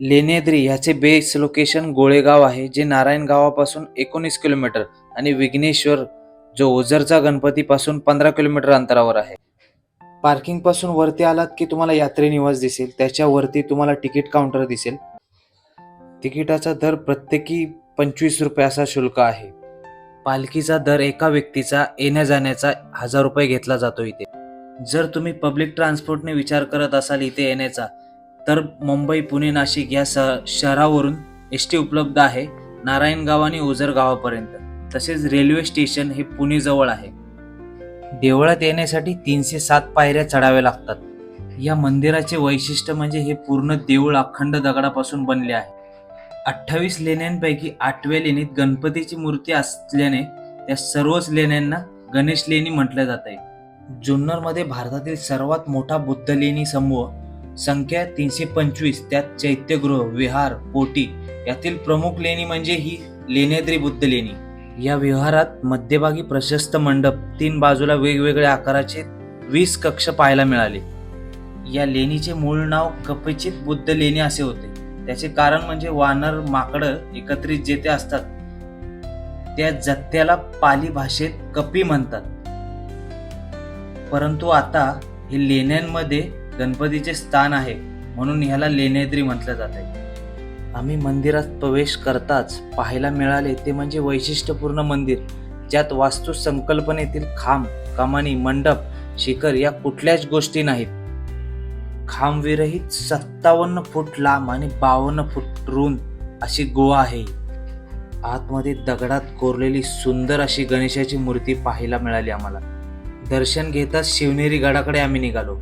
लेण्याद्री ह्याचे base location Golegaon आहे जे नारायण गावापासून एकोणीस किलोमीटर आणि विघ्नेश्वर जो ओझरचा गणपतीपासून पंधरा किलोमीटर अंतरावर आहे. पार्किंगपासून वरती आलात की तुम्हाला यात्री निवास दिसेल त्याच्यावरती तुम्हाला तिकीट काउंटर दिसेल. तिकिटाचा दर प्रत्येकी पंचवीस रुपये असा शुल्क आहे. पालखीचा दर एका व्यक्तीचा येण्या जाण्याचा हजार रुपये घेतला जातो इथे. जर तुम्ही पब्लिक ट्रान्सपोर्टने विचार करत असाल इथे येण्याचा तर मुंबई पुणे नाशिक या स शहरावरून एस टी उपलब्ध आहे नारायणगाव आणि ओझर गावापर्यंत. तसेच रेल्वे स्टेशन हे पुणेजवळ आहे. देवळात येण्यासाठी तीनशे सात पायऱ्या चढाव्या लागतात. या मंदिराचे वैशिष्ट्य म्हणजे हे पूर्ण देऊळ अखंड दगडापासून बनले आहे. अठ्ठावीस लेण्यांपैकी आठव्या लेणीत गणपतीची मूर्ती असल्याने त्या सर्वच लेण्यांना गणेश लेणी म्हटलं जात आहे जुन्नरमध्ये भारतातील सर्वात मोठा बुद्ध लेणी समूह संख्या तीनशे पंचवीस त्यात चैत्यगृह विहार पोटी यातील प्रमुख लेणी म्हणजे ही लेण्याद्री बुद्ध लेणी. या विहारात मध्यभागी प्रशस्त मंडप तीन बाजूला वेगवेगळ्या आकाराचे वीस कक्ष पाहायला मिळाले. या लेणीचे मूळ नाव कपचित बुद्ध लेणी असे होते. त्याचे कारण म्हणजे वानर माकडं एकत्रित जेथे असतात त्या जत्त्याला पाली भाषेत कपी म्हणतात. परंतु आता हे लेण्यांमध्ये गणपतीचे स्थान आहे म्हणून ह्याला लेण्याद्री म्हटलं जाते आहे. आम्ही मंदिरात प्रवेश करताच पाहायला मिळाले ते म्हणजे वैशिष्ट्यपूर्ण मंदिर ज्यात वास्तू संकल्पनेतील खांब कमानी मंडप शिखर या कुठल्याच गोष्टी नाहीत. खांबविरहित सत्तावन्न फूट लांब आणि बावन्न फूट रुंद अशी गोवा आहे. आतमध्ये दगडात कोरलेली सुंदर अशी गणेशाची मूर्ती पाहायला मिळाली आम्हाला. दर्शन घेताच शिवनेरी गडाकडे आम्ही निघालो.